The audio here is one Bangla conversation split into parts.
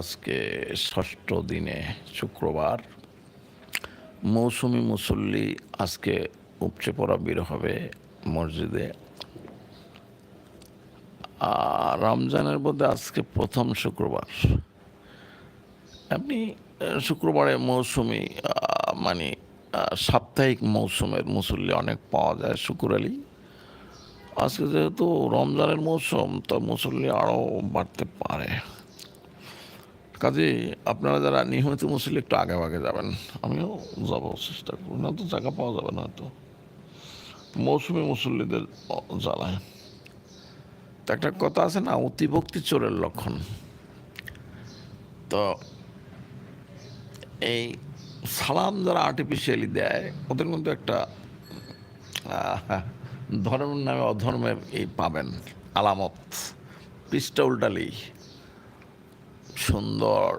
আজকে ষষ্ঠ দিনে শুক্রবার। মৌসুমি মুসল্লি আজকে উপচে পড়া বের হবে মসজিদে। আর রমজানের মধ্যে আজকে প্রথম শুক্রবার। আপনি শুক্রবারে মৌসুমি মানে সাপ্তাহিক মৌসুমের মুসল্লি অনেক পাওয়া যায়, শুকুর আলী। আজকে যেহেতু রমজানের মৌসুম, তো মুসল্লি আরও বাড়তে পারে। কাজে আপনারা যারা নিয়মিত মুসল্লি একটু আগে আগে যাবেন। আমিও যাব, চেষ্টা করব। না তো জায়গা পাওয়া যাবে না হয়তো। মৌসুমি মুসল্লিদের জ্বালায়। তো একটা কথা আছে না, অতিভক্তি চোরের লক্ষণ। তো এই সালাম যারা আর্টিফিশিয়ালি দেয়, ওদের মধ্যে একটা ধর্মের নামে অধর্মের এই পাবেন, আলামত। পৃষ্ঠা উল্টালেই সুন্দর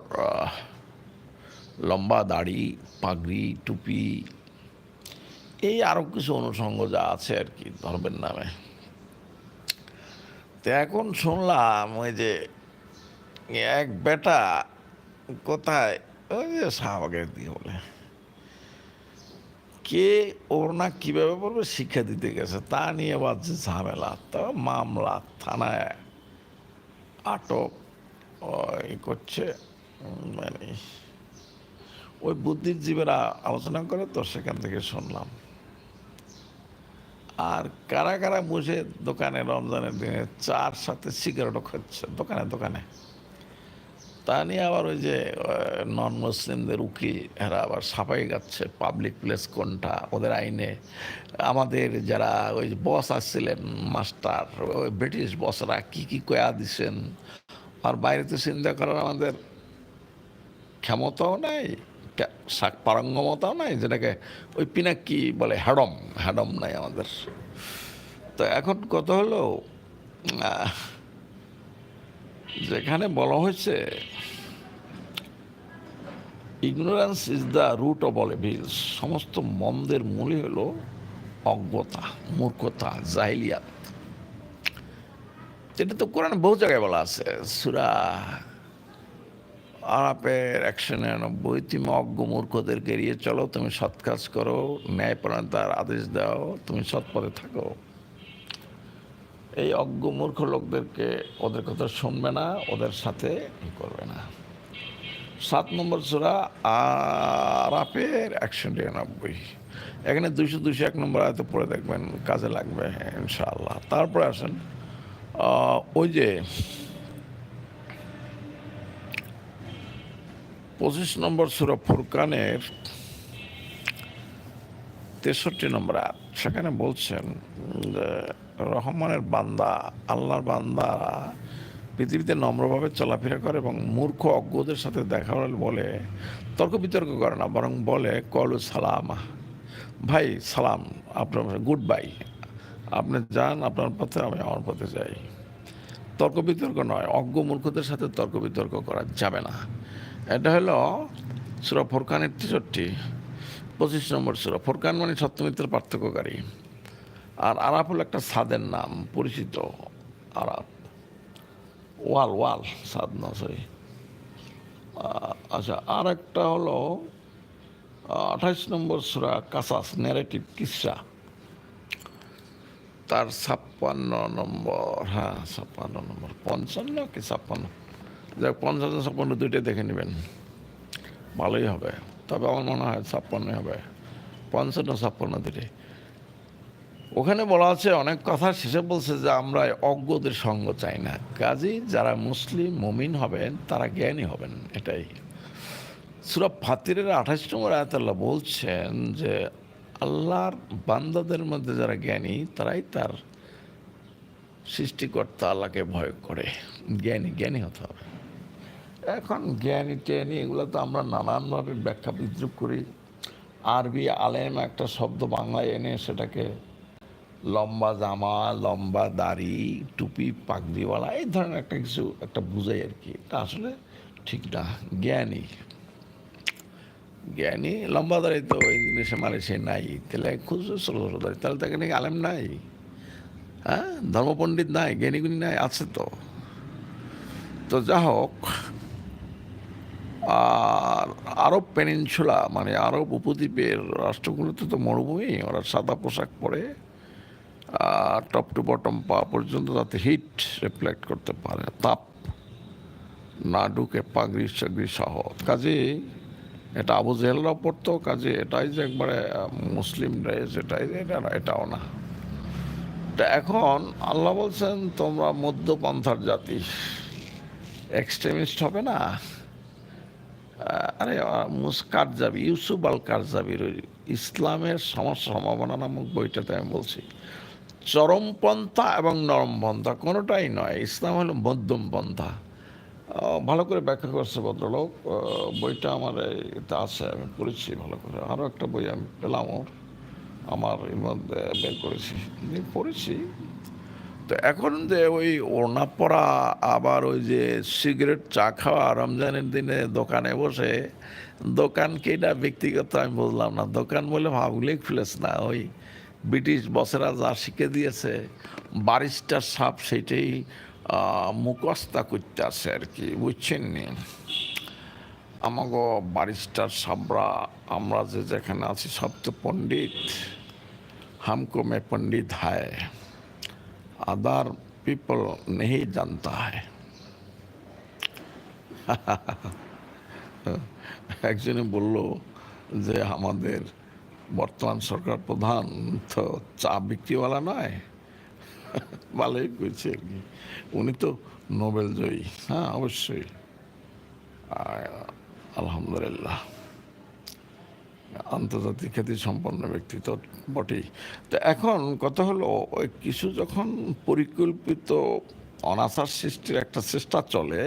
লম্বা দাড়ি, পাগড়ি, টুপি, এই আরও কিছু অনুষঙ্গ যা আছে আর কি ধর্মের নামে। তো এখন শুনলাম ওই যে এক বেটা কোথায়, ওই যে শাহবাগের দিয়ে বলে, কে ওর না কীভাবে বলবে শিক্ষা দিতে গেছে, তা নিয়ে বাজছে ঝামেলা, তো মামলা, থানায় আটক করছে মানে ওই বুদ্ধিজীবীরা আলোচনা করে তো সেখান থেকে শুনলাম। আর কারা কারা বসে দোকানে রমজানের দিনে চার সাথে সিগারেটও খাচ্ছে দোকানে দোকানে? তা নিয়ে আবার ওই যে নন মুসলিমদের উকি এরা আবার সাফাই গাচ্ছে পাবলিক প্লেস কোনটা? ওদের আইনে আমাদের যারা ওই বস আসছিলেন মাস্টার ওই ব্রিটিশ বসরা কি কি কয়া দিছেন? আর বাইরে তো চিন্তা করার আমাদের ক্ষমতাও নাই পারঙ্গমতাও নাই, যেটাকে ওই পিনাকি বলে হ্যাডম হ্যাডম নাই আমাদের। তো এখন কত হলো? যেখানে বলা হয়েছে ignorance is the root of all evils সমস্ত মন্দের মূলই হলো অজ্ঞতা, মূর্খতা, জাহিলিয়াত। যেটা তো কোরআনে বহু জায়গায় বলা আছে। সুরা আরাপের একশো নিরানব্বই, তুমি অজ্ঞ মূর্খদেরকে এড়িয়ে চলো, তুমি সৎ কাজ করো ন্যায়পরায়ণতার আদেশ দাও, তুমি সৎ পথে থাকো। এই অজ্ঞ মূর্খ লোকদেরকে ওদের কথা শুনবে না, ওদের সাথে করবে না। সাত নম্বর সুরা আরাপের একশো নিরানব্বই। এখানে দুইশো দুইশো এক নম্বর আয়তে পড়ে দেখবেন, কাজে লাগবে ইনশাআল্লাহ। তারপরে আসেন ওই যে পঁচিশ নম্বর সুরা ফুরকানের তেষট্টি নম্বর সেখানে বলছেন রহমানের বান্দা, আল্লাহর বান্দারা পৃথিবীতে নম্রভাবে চলাফেরা করে এবং মূর্খ অজ্ঞদের সাথে দেখা বলে, তর্ক বিতর্ক করে না, বরং বলে, কলু সালামা। ভাই, সালাম, আপনার গুড বাই। আপনি যান, আপনার পথে আমি আমার পথে যাই। তর্ক বিতর্ক নয়, অজ্ঞ মূর্খদের সাথে তর্ক বিতর্ক করা যাবে না। এটা হলো সুরা ফোরকানের তেষট্টি, পঁচিশ নম্বর সুরা। ফোরকান মানে সত্যমিত্রের পার্থক্যকারী। আর আরাপ হলো একটা সাদের নাম, পরিচিত আরাপ ওয়াল ওয়াল, সাদ না, সরি। আচ্ছা আর একটা হলো আঠাইশ নম্বর সুরা কাসাস ন্যারেটিভ কিসা। তার ছাপ্পান্ন নম্বর হ্যাঁ ছাপ্পান্ন নম্বর, পঞ্চান্ন কি ছাপ্পান্ন? যাক, পঞ্চান্ন, ছাপ্পান্ন দুইটাই দেখে নেবেন। ভালোই হবে। তবে আমার মনে হয় ছাপ্পান্নই হবে। পঞ্চান্ন, ছাপ্পান্ন দুইটাই। ওখানে বলা আছে, অনেক কথা শেষে বলছে যে আমরা অজ্ঞদের সঙ্গ চাই না। কাজী যারা মুসলিম, মমিন হবেন, তারা জ্ঞানী হবেন, এটাই। সুরা ফাতিরের আঠাশ নম্বর আয়াতাল্লাহ বলছেন যে আল্লাহর বান্দাদের মধ্যে যারা জ্ঞানী, তারাই তার সৃষ্টিকর্তা আল্লাহকে ভয় করে। জ্ঞানী জ্ঞানী হতে হবে। এখন জ্ঞানী জ্ঞানী এগুলো তো আমরা নানানভাবে ব্যাখ্যা বিদ্রুপ করি। আরবি আলেম একটা শব্দ বাংলায় এনে সেটাকে লম্বা জামা, লম্বা দাড়ি, টুপি, পাগড়িওয়ালা, এই ধরনের একটা কিছু, একটা বুঝাই আর কি। এটা আসলে ঠিক না। জ্ঞানী। জ্ঞানী লম্বা দাঁড়িয়ে তো ইংলিশে মালয়েশিয়া নাই তাহলে ষোলো ষোলো দাঁড়িয়ে তাহলে তাকে নাকি আলেম নাই হ্যাঁ ধর্মপণ্ডিত নাই জ্ঞানীগুণী নাই আছে তো তো যা হোক আর আরব পেনিনসুলা মানে আরব উপদ্বীপের রাষ্ট্রগুলোতে তো মরুভূমি, ওরা সাদা পোশাক পরে টপ টু বটম পা পর্যন্ত যাতে হিট রিফ্লেক্ট করতে পারে, তাপ না ঢুকে পাগড়ি সাগড়ি সহ। কাজে এটা আবু জেহেলরাও পড়তো কাজে এটাই যে একবারে মুসলিম ড্রেস এটাই এটা এটাও না। তা এখন আল্লাহ বলছেন তোমরা মধ্যপন্থার জাতি। এক্সট্রিমিস্ট হবে না? আরে কারজাবি ইউসুফ আল কারজাবির ইসলামের সমস্যা সম্ভাবনা নামক বইটাতে আমি বলছি। চরমপন্থা এবং নরমপন্থা কোনোটাই নয়। ইসলাম হলো মধ্যম পন্থা আহ, ভালো করে ব্যাখ্যা করছে ভদ্রলোক। বইটা আমার এতে আছে, আমি পড়েছি ভালো করে। আরও একটা বই আমি পেলাম ওর আমার এর মধ্যে বের করেছি। পড়েছি। তো এখন যে ওই ওড়না পরা, আবার ওই যে সিগারেট চা খাওয়া রমজানের দিনে দোকানে বসে, দোকান কি না ব্যক্তিগত আমি বুঝলাম না। দোকান বলে ভাবলেই ফেলেস না। ওই ব্রিটিশ বসেরা যা শিখে দিয়েছে, বারিস্টার সাপ সেটাই মুখস্থা আসে আর কি, বুঝছেন নি? আমাকে বারিস্টার সাবরা, আমরা যে যেখানে আছি সব তো পণ্ডিত, হামকো মে পণ্ডিত হায়, আদার পিপল নেহি জানতা হয়। একজনে বলল যে, আমাদের বর্তমান সরকার প্রধান তো চা বিক্রিওয়ালা নয়? ভালোই কইছে আর কি। উনি তো নোবেল জয়ী। হ্যাঁ অবশ্যই। আলহামদুলিল্লাহ। আন্তর্জাতিক খ্যাতি সম্পন্ন ব্যক্তি তো বটেই। তো এখন কথা হলো ওই কিছু যখন পরিকল্পিত অনাচার সৃষ্টির একটা চেষ্টা চলে,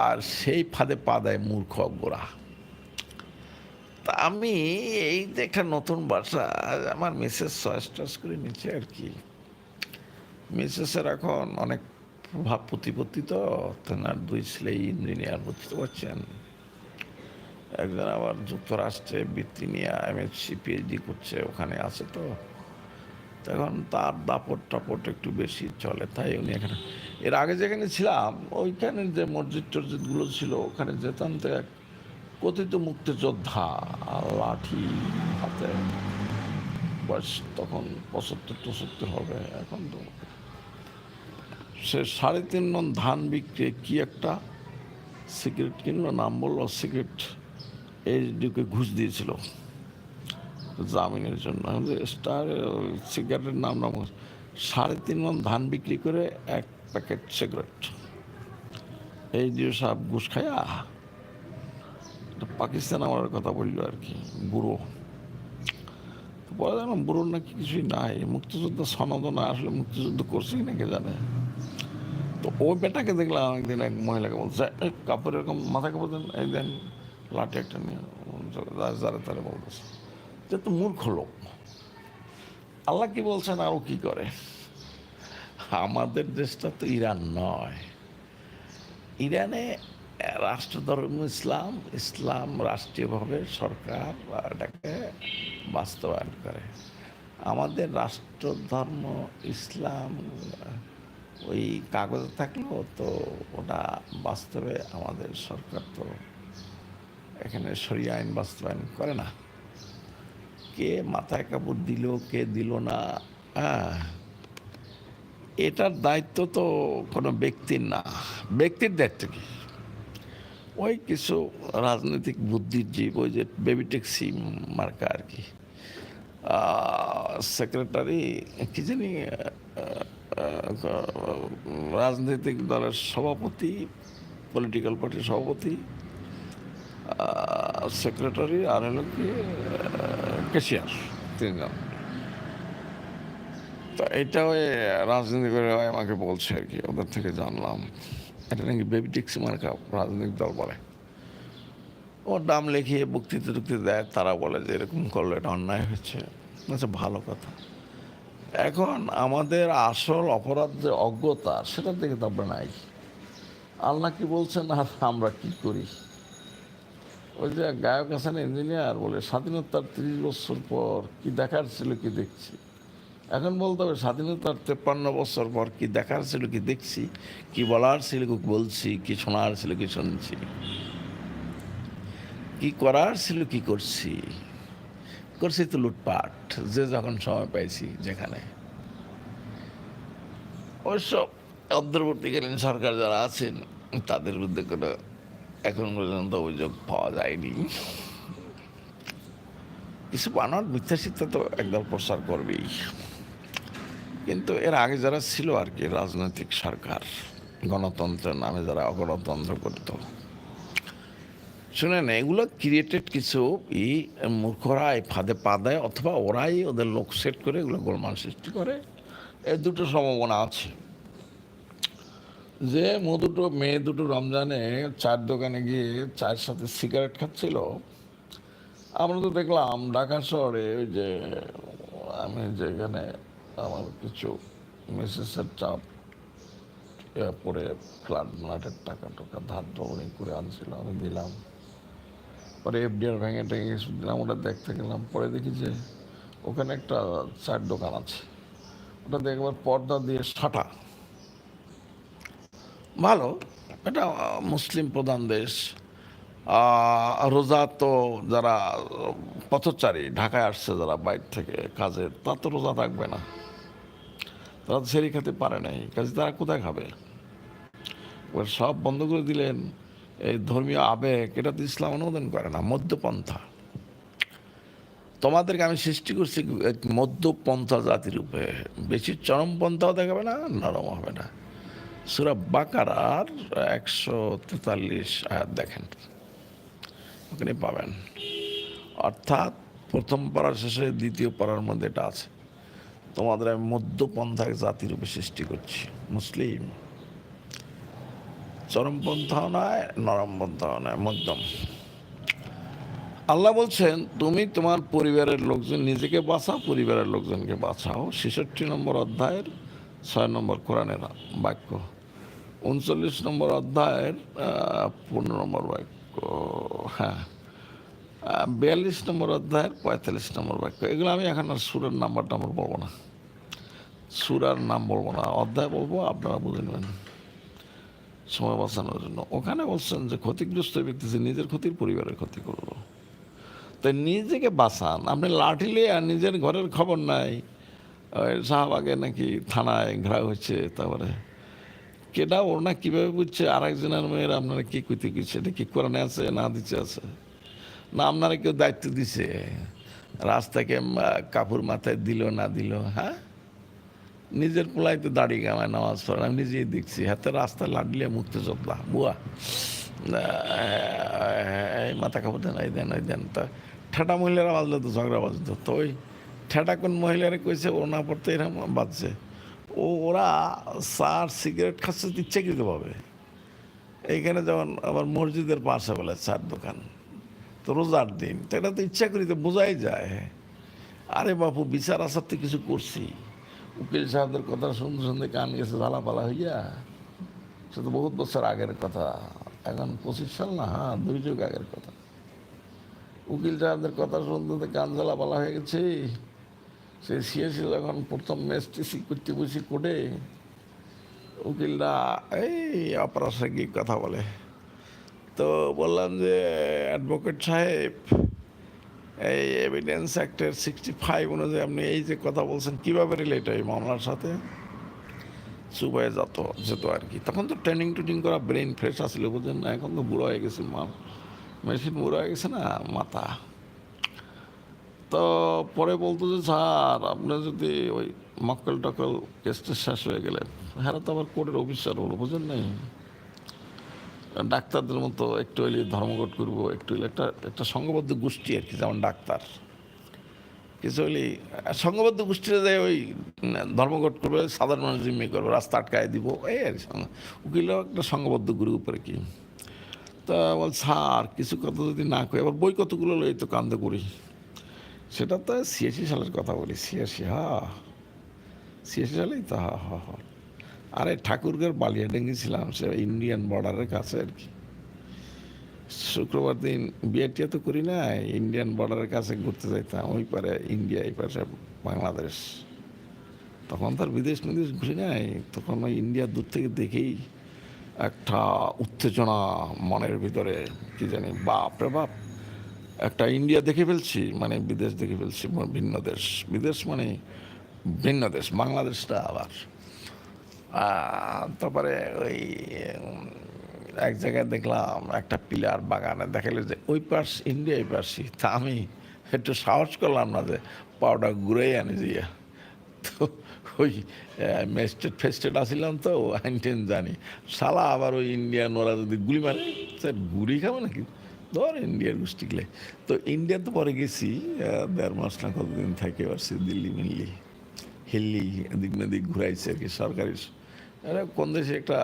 আর সেই ফাঁদে পা দেয় মূর্খ অজ্ঞরা তা আমি এই যে একটা নতুন বাসা, আমার মিসেস চয়েস টয়েস করে নিচ্ছে আর কি। মিসেসের এখন অনেক ভাব প্রতিপত্তি তো তেনার দুই ছেলে ইঞ্জিনিয়ার বুঝতে পারছেন একজন আবার যুক্তরাষ্ট্রে বৃত্তি নিয়ে এমএসসি পিএইচডি করছে, ওখানে আছে তো। তখন তার দাপট টাপট একটু বেশি চলে, তাই উনি এখানে। এর আগে যেখানে ছিলাম, ওইখানে যে মসজিদ টসজিদগুলো ছিল, ওখানে যেতাম তো এক কথিত মুক্তিযোদ্ধা, লাঠি হাতে, বয়স তখন পঁচাত্তর টসত্তর হবে, এখন তো সে সাড়ে তিন মন ধান বিক্রি, কি একটা সিগারেট কিনলো নাম বলল সিগারেট এইচডিকে ঘুষ দিয়েছিল জামিনের জন্য। স্টার সিগারেটের নাম নাম সাড়ে তিন মন ধান বিক্রি করে এক প্যাকেট সিগারেট এই দিয়ে সাহেব ঘুষ খায়া পাকিস্তান আমার কথা বলল আর কি, বুড়ো। বলা যায় না বুড়োর নাকি কিছুই নাই, মুক্তিযুদ্ধ সনদ না, আসলে মুক্তিযুদ্ধ করছে কি না জানে। তো ওই বেটাকে দেখলাম একদিন এক মহিলাকে বলছে, "এই কাপড় এরকম মাথা কাপড় দেন, এই দেন, লাঠি একটা নিয়ে যারে তারে বলতেছে। যে তো মূর্খ লোক। আল্লাহ কি বলছেন আরও কি করে? আমাদের দেশটা তো ইরান নয়। ইরানে রাষ্ট্রধর্ম ইসলাম ইসলাম রাষ্ট্রীয়ভাবে সরকার এটাকে বাস্তবায়ন করে। আমাদের রাষ্ট্রধর্ম ইসলাম ওই কাগজে থাকলেও তো ওটা বাস্তবে আমাদের সরকার তো এখানে সরিয়ে আইন বাস্তবায়ন করে না। কে মাথায় কাপড় দিল, কে দিল না হ্যাঁ। এটার দায়িত্ব তো কোনো ব্যক্তির না। ব্যক্তির দায়িত্ব কি? ওই কিছু রাজনৈতিক বুদ্ধিজীব, ওই যে বেবি ট্যাক্সি মার্কা আর কি। সেক্রেটারি কি জানি রাজনৈতিক দলের সভাপতি পলিটিক্যাল পার্টির সভাপতি সেক্রেটারি আর হলো কি ক্যাশিয়ার তিনজন। তো এটা ওই রাজনীতি করে আমাকে বলছে আর কি, ওদের থেকে জানলাম। এটা নাকি বেবি ট্যাক্সি মার্কা রাজনৈতিক দল বলে। ওর নাম লিখিয়ে বক্তৃতা টুক্তি দেয়, তারা বলে যে এরকম করলে এটা অন্যায় হচ্ছে আচ্ছা ভালো কথা। এখন আমাদের আসল অপরাধ যে অজ্ঞতা, সেটার দিকে তো আমরা নাই। আল্লাহ কি বলছেন, আর আমরা কি করি? ওই যে গায়ক হাসান ইঞ্জিনিয়ার, বলে, স্বাধীনতার তিরিশ বছর পর কি দেখার ছিল, কি দেখছি? এখন বলতে হবে, স্বাধীনতার তেপ্পান্ন বছর পর কি দেখার ছিল, কি দেখছি? কি বলার ছিল, কি বলছি? কি শোনার ছিল, কি শুনছি? কি করার ছিল, কি করছি? করছি তো লুটপাট, যে যখন সময় পাইছি যেখানে। অবশ্য অন্তর্বর্তীকালীন সরকার যারা আছেন, তাদের বিরুদ্ধে কোনো এখন পর্যন্ত অভিযোগ পাওয়া যায়নি। কিছু বানোয়ার মিথ্যা সিদ্ধা তো একদল প্রচার করবেই। কিন্তু এর আগে যারা ছিল আর কি, রাজনৈতিক সরকার, গণতন্ত্রের নামে যারা অগণতন্ত্র করতো শুনেন এগুলো ক্রিয়েটেড কিছু ই মূর্খরা এই ফাঁদে পা দেয় অথবা ওরাই ওদের লোক সেট করে এগুলো গোলমাল সৃষ্টি করে। এই দুটো সম্ভাবনা আছে। যে মো দুটো মেয়ে দুটো রমজানে চার দোকানে গিয়ে চায়ের সাথে সিগারেট খাচ্ছিল। আমরা তো দেখলাম ঢাকা শহরে ওই যে, আমি যেখানে আমার কিছু মিসেসের চাপ পরে ফ্লাড ফ্লাডের টাকা টাকা ধার করে আনছিল, আমি দিলাম। পরে এফডিআর ভেঙে টেঙে কিছু দিলাম, ওটা দেখতে গেলাম, পরে দেখি যে ওখানে একটা চার দোকান আছে। ওটা দেখবার পর্দা দিয়ে সাটা। ভালো, এটা মুসলিম প্রধান দেশ। রোজা তো যারা পথচারী, ঢাকায় আসছে যারা বাইর থেকে কাজের তা তো রোজা থাকবে না। তারা তো সেরি খেতে পারে নাই, কাজে তারা কোথায় খাবে? এবার সব বন্ধ করে দিলেন। এই ধর্মীয় আবেগ, এটা তো ইসলাম অনুমোদন করে না, মধ্যপন্থা। তোমাদেরকে আমি সৃষ্টি করছি মধ্যপন্থা জাতির রূপে বেশি চরমপন্থাও দেখাবে না নরম হবে না। সুরা বাকারার একশো তেতাল্লিশ আয়াত দেখেন। ওখানে পাবেন। অর্থাৎ প্রথম পাড়ার শেষে দ্বিতীয় পাড়ার মধ্যে এটা আছে। তোমাদের আমি মধ্যপন্থাক জাতির রূপে সৃষ্টি করছি, মুসলিম। চরমপন্থাও নয় নরমপন্থাও নয়, মধ্যম। আল্লাহ বলছেন, তুমি তোমার পরিবারের লোকজন, নিজেকে বাঁচাও, পরিবারের লোকজনকে বাঁচাও। ছেষট্টি নম্বর অধ্যায়ের ছয় নম্বর কোরআনের বাক্য। উনচল্লিশ নম্বর অধ্যায়ের পনেরো নম্বর বাক্য। হ্যাঁ। বিয়াল্লিশ নম্বর অধ্যায়ের পঁয়তাল্লিশ নম্বর বাক্য। এগুলো আমি এখন আর সুরের নাম্বার টাম্বার বলব না। সুরার নাম বলব না, অধ্যায় বলব, আপনারা বুঝে নেবেন। সময় বাঁচানোর জন্য। ওখানে বলছেন যে ক্ষতিগ্রস্ত ব্যক্তি যে নিজের ক্ষতির পরিবারের ক্ষতি করল। তাই নিজেকে বাঁচান। আপনি লাঠিলে আর নিজের ঘরের খবর নাই। শাহবাগে নাকি থানায় ঘেরা হচ্ছে তারপরে। কেটা ওর না কীভাবে বুঝছে? আর একজনের মেয়ের আপনারা কি কইতে কইছে এটা কি কোরআনে আছে না দিচ্ছে আছে? না আপনারা কেউ দায়িত্ব দিছে? রাস্তাকে কাপড় মাথায় দিল না দিল হ্যাঁ? নিজের পোলাই তো দাড়ি গামায় নামাজ পড়ে আমি নিজেই দেখছি। হাতে রাস্তায় লাডলে মুক্তি চোদ্দা বুয়া মাথা কাপড় দেন, এই দেন ওই দেন। তা ঠেটা মহিলারা বাজলে তো ঝগড়া বাজতো। তো ওই ঠেটা কোন মহিলারা কইছে ও না পড়তে এরকম বাজছে। ও, ওরা সার সিগারেট খাচ্ছে ইচ্ছাকৃতভাবে এইখানে যেমন আবার মসজিদের পাশে বলে চার দোকান, তো রোজার দিন। তো এটা তো ইচ্ছা করি তো বোঝাই যায়। আরে বাপু, বিচার আসার তো কিছু করছি। উকিল সাহেবদের কথা শুনতে শুনতে কান গেছে ঝালাপালা হইয়া। সে তো বহুত বছর আগের কথা। এখন পঁচিশ সাল না? হ্যাঁ দুই যুগ আগের কথা। উকিল সাহেবদের কথা শুনতে কান ঝালাপালা হয়ে গেছে। সে সিএসি যখন প্রথম ম্যাচটি করতে বসি কোর্টে উকিলরা এই অপরাশে গিয়ে কথা বলে। তো বললাম যে, অ্যাডভোকেট সাহেব এই এভিডেন্স অ্যাক্টের সিক্সটি ফাইভ অনুযায়ী আপনি এই যে কথা বলছেন, কীভাবে রিলেট হয় মামলার সাথে? সুবাই যত, যেত আর কি। তখন তো ট্রেনিং টুনিং করা ব্রেন ফ্রেশ আসলে বুঝলেন না? এখন তো বুড়ো হয়ে গেছে মা মেশিন বুড়ো হয়ে গেছে না, মাথা। তো পরে বলতো যে, স্যার, আপনি যদি ওই মক্কেল টক্কেল কেসটা শেষ হয়ে গেলে হ্যাঁ তো আবার কোর্টের অফিসার হলো বুঝলেন নাই? ডাক্তারদের মতো একটু হইলে ধর্মঘট করব, একটু হইলে একটা একটা সংঘবদ্ধ গোষ্ঠী আর কি, যেমন ডাক্তার। কিছু হইলে সংঘবদ্ধ গোষ্ঠীরা যায় ওই ধর্মঘট করবে, সাধারণ মানুষ জিম্মি করবে, রাস্তা আটকায় দিব, এই আর উকিলও একটা সংঘবদ্ধ গ্রুপ আর কি। তা বল, স্যার, কিছু কথা যদি না কই আবার বই কতগুলো লই তো কান্দে করি সেটা তো ছিয়াশি সালের কথা বলি, ছিয়াশি, হা, ছিয়াশি সালেই তো, হা হা হা। আরে ঠাকুরগার বালিয়াডাঙ্গি ছিলাম, সে ইন্ডিয়ান বর্ডারের কাছে আর কি। শুক্রবার দিন বিয়েটিয়া তো করি না ইন্ডিয়ান বর্ডারের কাছে ঘুরতে যাইতাম, ওই পারে ইন্ডিয়া এই পাশে বাংলাদেশ তখন তার বিদেশ বিদেশ ঘুরি নাই, তখন ওই ইন্ডিয়া দূর থেকে দেখেই একটা উত্তেজনা মনের ভিতরে, কি জানি, বাপ রে বাপ। একটা ইন্ডিয়া দেখে ফেলছি মানে বিদেশ দেখে ফেলছি, ভিন্ন দেশ। বিদেশ মানে ভিন্ন দেশ বাংলাদেশটা আবার। তারপরে ওই এক জায়গায় দেখলাম একটা পিলার বাগানে। দেখালে যে ওই পাশ ইন্ডিয়া, এই পাশই তা আমি একটু সাহস করলাম না যে পাউডার ঘুরেই আনি দিয়ে তো ওই মেস্টেড ফেস্টেড আসিলাম তো, আইন টেন জানি। সালা আবার ওই ইন্ডিয়ান ওরা যদি গুলি মারে, স্যার গুলি খাবে নাকি? ধর ইন্ডিয়ার গোষ্ঠীগুলো। তো ইন্ডিয়া তো পরে গেছি দেড় মাস না কতদিন থেকে পারছি দিল্লি মিল্লি। হিল্লি এদিক মেদিক ঘুরাইছে আর কি সরকারি কোন দেশে একটা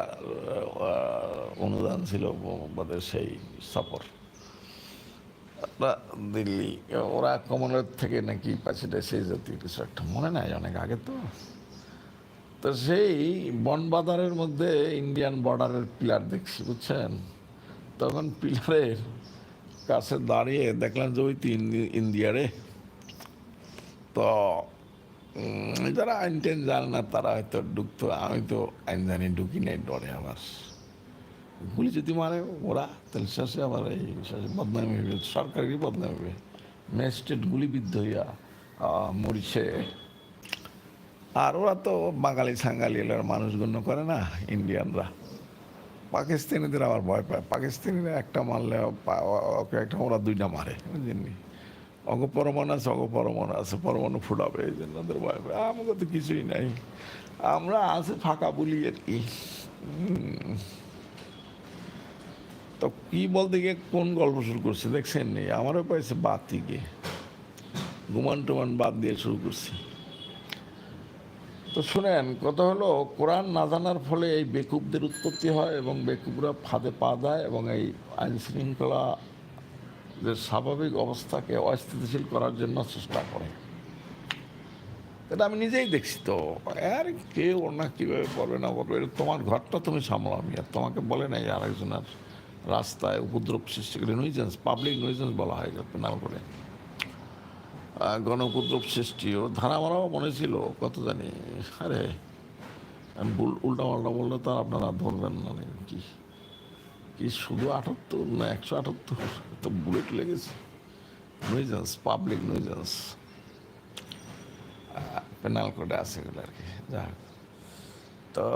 অনুদান ছিল আমাদের সেই সফর। দিল্লি, ওরা কমনওয়েলথ থেকে নাকি পাচ্ছে সেই জাতীয় কিছু একটা, মনে নাই অনেক আগে তো। তো সেই বনবাজারের মধ্যে ইন্ডিয়ান বর্ডারের পিলার দেখছি, বুঝছেন? তখন পিলারের কাছে দাঁড়িয়ে দেখলাম যে ওই তো ইন্ডিয়ারে। তো যারা আইন টেন জানে না, তারা হয়তো ঢুকতো, আমি তো আইন জানি ঢুকি নাই ডরে আমার। গুলি যদি মারে ওরা, তাহলে শেষে আমার এই শেষে বদনামি হইবে সরকারেরই বদনামি হইবে ম্যাজিস্ট্রেট গুলিবিদ্ধ হইয়া মরিছে। আর ওরা তো বাঙালি সাঙ্গালি এলার মানুষ গণ্য করে না, ইন্ডিয়ানরা। পাকিস্তানিদের আবার ভয় পায়। পাকিস্তানিরা একটা মারলে একটা, ওরা দুইটা মারে বুঝলেন অগ পরমাণু আছে অগ পরমাণু আছে পরমাণু ফুটাবে, এই জন্য ওদের ভয় পায়। আমাকে তো কিছুই নাই। আমরা আছে ফাঁকা বলি আর কি তো কি বলতে গিয়ে কোন গল্প শুরু করছে, দেখছেন নি? আমারও পাইছে বাদ থেকে। গুমান টুমান বাদ দিয়ে শুরু করছে। তো শুনেন, কথা হলো, কোরআন না জানার ফলে এই বেকুবদের উৎপত্তি হয় এবং বেকুবরা ফাঁদে পা দেয় এবং এই আইন শৃঙ্খলা যে স্বাভাবিক অবস্থাকে অস্থিতিশীল করার জন্য চেষ্টা করে। এটা আমি নিজেই দেখছি তো। আর কে ওর না কীভাবে করবে না করবে এটা তোমার ঘরটা তুমি সামলাও আর তোমাকে বলে নাই আরেকজনের রাস্তায় উপদ্রব সৃষ্টি করে নুইজেন্স পাবলিক নুইজেন্স বলা হয় নাম করে। গণ উপদ্রব সৃষ্টি। ও ধারা মারাও মনে ছিল, কত জানি। আরে উল্টা পাল্টা বললে তো আর আপনারা ধরবেন না কি কি শুধু আটাত্তর না একশো আটাত্তর? তো বুলেট লেগেছে। নুইজেন্স পাবলিক নুইজেন্স পেনাল কোডে আছে এগুলো আর কি, যা তো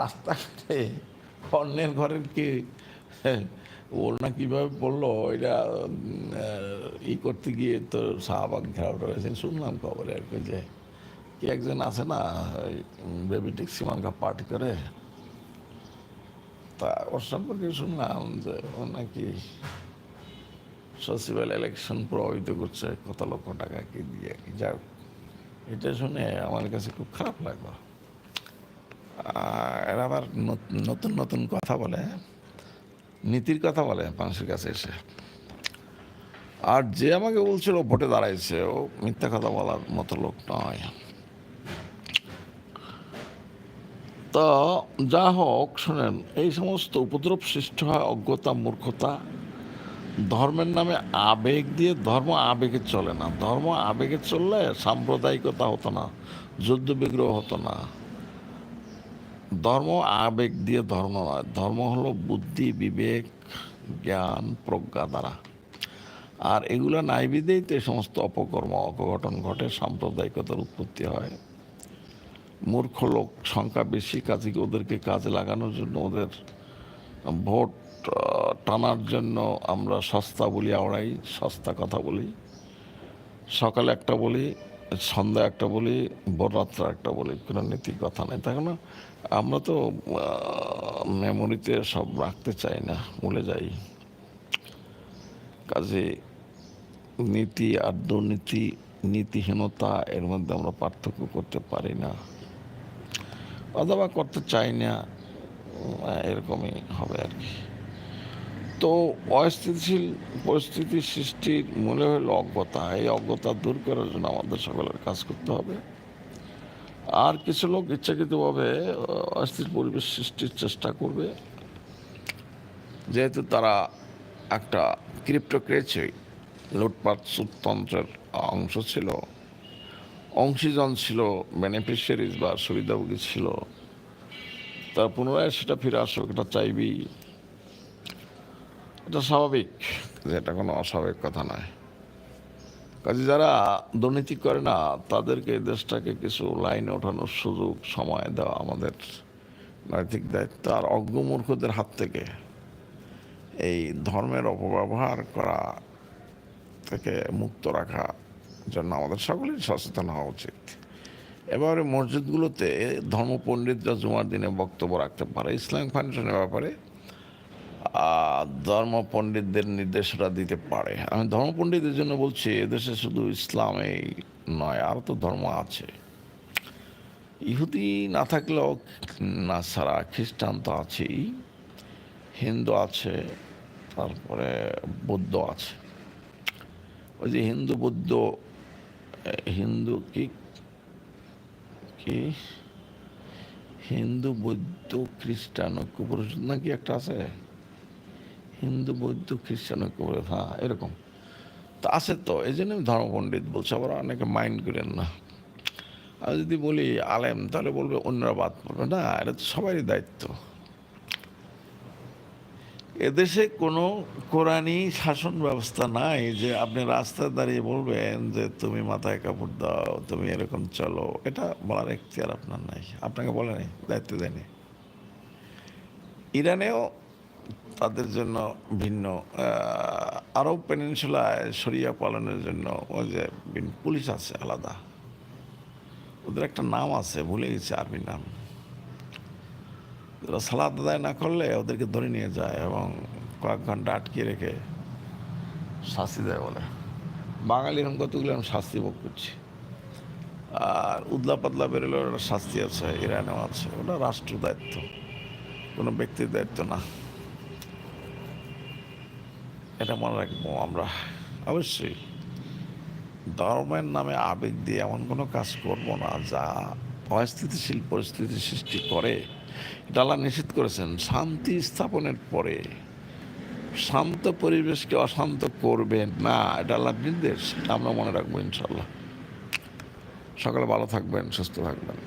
রাস্তাঘাটে অন্যের ঘরের কি ওর না কীভাবে পড়ল এটা ই করতে গিয়ে তো শাহবাগ ঘেরাও রয়েছে শুনলাম খবরে আর কি যে, কি একজন আছে না বেবি ট্যাক্সি মার্কা পার্টি করে তা, ওর সম্পর্কে শুনলাম যে ও নাকি সচিবাল ইলেকশন প্রভাবিত করছে, কত লক্ষ টাকা কি দিয়ে। যাক এটা শুনে আমার কাছে খুব খারাপ লাগল। এরা আবার নতুন নতুন কথা বলে, নীতির কথা বলে মানুষের কাছে এসে। আর যে আমাকে বলছিল, ভোটে দাঁড়াইছে, ও মিথ্যা কথা বলার মতো লোক নয়। তো যা হোক, শোনেন, এই সমস্ত উপদ্রব সৃষ্টি হয় অজ্ঞতা, মূর্খতা। ধর্মের নামে আবেগ দিয়ে ধর্ম আবেগে চলে না। ধর্ম আবেগে চললে সাম্প্রদায়িকতা হতো না, যুদ্ধ বিগ্রহ হতো না। ধর্ম আবেগ দিয়ে ধর্ম নয়, ধর্ম হলো বুদ্ধি, বিবেক, জ্ঞান, প্রজ্ঞা দ্বারা। আর এগুলো নাই বিদেই তো এই সমস্ত অপকর্ম অপঘটন ঘটে, সাম্প্রদায়িকতার উৎপত্তি হয়। মূর্খ লোক সংখ্যা বেশি কাজে ওদেরকে কাজে লাগানোর জন্য ওদের ভোট টানার জন্য আমরা সস্তা বলি, আওড়াই, সস্তা কথা বলি। সকালে একটা বলি সন্ধ্যা একটা বলি বররাত্র একটা বলি, কোনো নীতির কথা নেই। তাই না আমরা তো মেমোরিতে সব রাখতে চাই না, ভুলে যাই। কাজে নীতি আর দুর্নীতি, নীতিহীনতা এর মধ্যে আমরা পার্থক্য করতে পারি না। অথবা করতে চাই না এরকমই হবে আর কি। তো অস্থিতিশীল পরিস্থিতি সৃষ্টির মূলে হলো অজ্ঞতা। এই অজ্ঞতা দূর করার জন্য আমাদের সকলের কাজ করতে হবে। আর কিছু লোক ইচ্ছাকৃতভাবে অস্থির পরিবেশ সৃষ্টির চেষ্টা করবে। যেহেতু তারা একটা ক্রিপ্টোক্রেসি, লুটপাট, সুতন্ত্রের অংশ ছিল অংশীজন ছিল বেনিফিশিয়ারিজ বা সুবিধাভোগী ছিল, তার পুনরায় সেটা ফিরে আসুক, এটা চাইবি এটা স্বাভাবিক এটা কোনো অস্বাভাবিক কথা নয়। কাজে যারা দুর্নীতি করে না, তাদেরকে দেশটাকে কিছু লাইনে ওঠানোর সুযোগ, সময় দেওয়া আমাদের নৈতিক দায়িত্ব আর অজ্ঞমূর্খদের হাত থেকে এই ধর্মের অপব্যবহার করা থেকে মুক্ত রাখা জন্য আমাদের সকলেই সচেতন হওয়া উচিত। এবারে মসজিদগুলোতে ধর্মপণ্ডিতরা জুমার দিনে বক্তব্য রাখতে পারে, ইসলামিক ফাউন্ডেশনের ব্যাপারে ধর্ম পণ্ডিতদের নির্দেশনা দিতে পারে। আমি ধর্ম পণ্ডিতের জন্য বলছি, এদেশে শুধু ইসলামেই নয়, আরও তো ধর্ম আছে। ইহুদি না থাকলেও না সারা খ্রিস্টান তো আছেই, হিন্দু আছে, তারপরে বৌদ্ধ আছে। ওই যে হিন্দু, বৌদ্ধ হিন্দু কি? কি? হিন্দু, বৌদ্ধ, খ্রিস্টান ঐক্য পরিষদ নাকি একটা আছে? হিন্দু, বৌদ্ধ, খ্রিস্টান ঐক্য পরিষদ হ্যাঁ এরকম। তা আছে তো, এই জন্য আমি ধর্মপণ্ডিত বলছি, আবার অনেকে মাইন্ড করেন না। আর যদি বলি আলেম, তাহলে বলবে অন্যরা বাদ পড়বে। না, এটা তো সবারই দায়িত্ব। এদেশে কোনো কোরআনই শাসন ব্যবস্থা নাই যে আপনি রাস্তায় দাঁড়িয়ে বলবেন যে তুমি মাথায় কাপড় দাও, তুমি এরকম চলো। এটা বলার এখতিয়ার আপনার নাই। আপনাকে বলে নেই, দায়িত্ব দেয়নি। ইরানেও তাদের জন্য ভিন্ন আরব পেনিনসুলায় সরিয়া পালনের জন্য ওই যে পুলিশ আছে আলাদা। ওদের একটা নাম আছে, ভুলে গেছে আরবি নাম। ওরা সালাদ আদায় না করলে ওদেরকে ধরে নিয়ে যায় এবং কয়েক ঘণ্টা আটকে রেখে শাস্তি দেয় বলে। বাঙালি এখন কতগুলো আমি শাস্তি ভোগ করছি। আর উদলা পাতলা বেরোলে ওটা শাস্তি আছে, ইরানেও আছে ওটা রাষ্ট্র দায়িত্ব, কোনো ব্যক্তির দায়িত্ব না। এটা মনে রাখব আমরা। অবশ্যই ধর্মের নামে আবেগ দিয়ে এমন কোনো কাজ করব না যা অস্থিতিশীল পরিস্থিতি সৃষ্টি করে। এটা আল্লাহ নিষেধ করেছেন, শান্তি স্থাপনের পরে শান্ত পরিবেশকে অশান্ত করবে না, এটা আল্লাহর নির্দেশ আমরা মনে রাখব ইনশাল্লাহ সকালে ভালো থাকবেন, সুস্থ থাকবেন।